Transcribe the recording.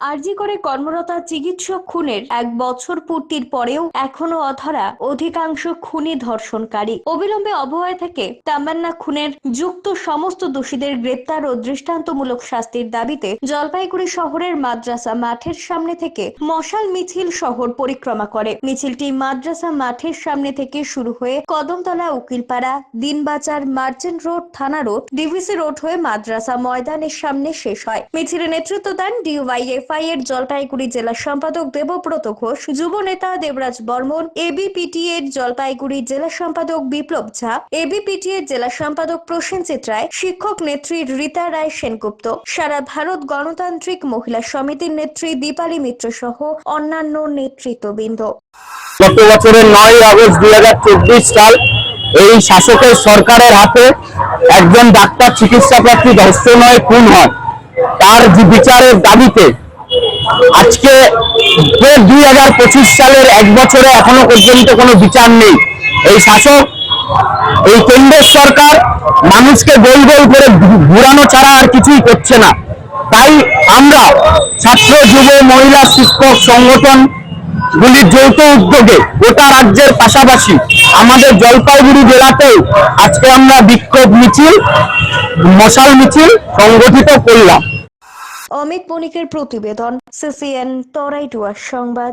R করে কর্মরত চিকিৎসক খুনের এক বছর পূর্তির পরেও এখনও অধরা অধিকাংশ খুনি ধর্ষণকারী। অবিলম্বে অবহেলা থেকে তামান্না খুনের যুক্ত সমস্ত দোষীদের গ্রেপ্তার ও দৃষ্টান্তমূলক শাস্তির দাবিতে জলপাইগুড়ি শহরের মাদ্রাসা মাঠের সামনে থেকে মশাল মিছিল শহর পরিক্রমা করে। মিছিলটি মাদ্রাসা মাঠের সামনে থেকে শুরু হয়ে কদমতলা, উকিলপাড়া, দিনবাজার, মার্চেন্ট রোড, থানা রোড, ডিভিসি রোড হয়ে মাদ্রাসা ময়দানের সামনে শেষ হয়। মিছিলে নেতৃত্ব দেন ডিওয়াইএফআই এর জলপাইগুড়ি জেলা সম্পাদক দেবব্রত ঘোষ, যুব নেতা দেবরাজ বর্মন এবিপিটি এর জলপাইগুড়ি জেলা সম্পাদক বিপ্লব ঝা এবিপিটি এর জেলা সম্পাদক প্রসেনজিৎ রায়, শিক্ষক নেত্রী রীতা রায় সেনগুপ্ত, সারা ভারত গণতান্ত্রিক মহিলা সমিতির নেত্রী দীপালি মিত্র সহ অন্যান্য নেতৃত্ববৃন্দ। গত বছরের নয় আগস্ট দুই হাজার চব্বিশ সাল এই শাসকের সরকারের হাতে একজন ডাক্তার চিকিৎসা প্রার্থী ধর্ষণয় খুন হয়। তার বিচারের দাবিতে আজকে দুই হাজার পঁচিশ সালের এক বছরে এখনও পর্যন্ত কোনো বিচার নেই। এই শাসক, এই কেন্দ্রের সরকার মানুষকে গোল গোল করে ঘুরানো ছাড়া আর কিছুই করছে না। তাই আমরা ছাত্র, যুব, মহিলা, শিক্ষক সংগঠন গুলির যৌথ উদ্যোগে গোটা রাজ্যের পাশাপাশি আমাদের জলপাইগুড়ি জেলাতেও আজকে আমরা বিক্ষোভ মিছিল, মশাল মিছিল সংগঠিত করলাম। অমিত বণিকের প্রতিবেদন সিসিএন তরাইটুয়ার সংবাদ।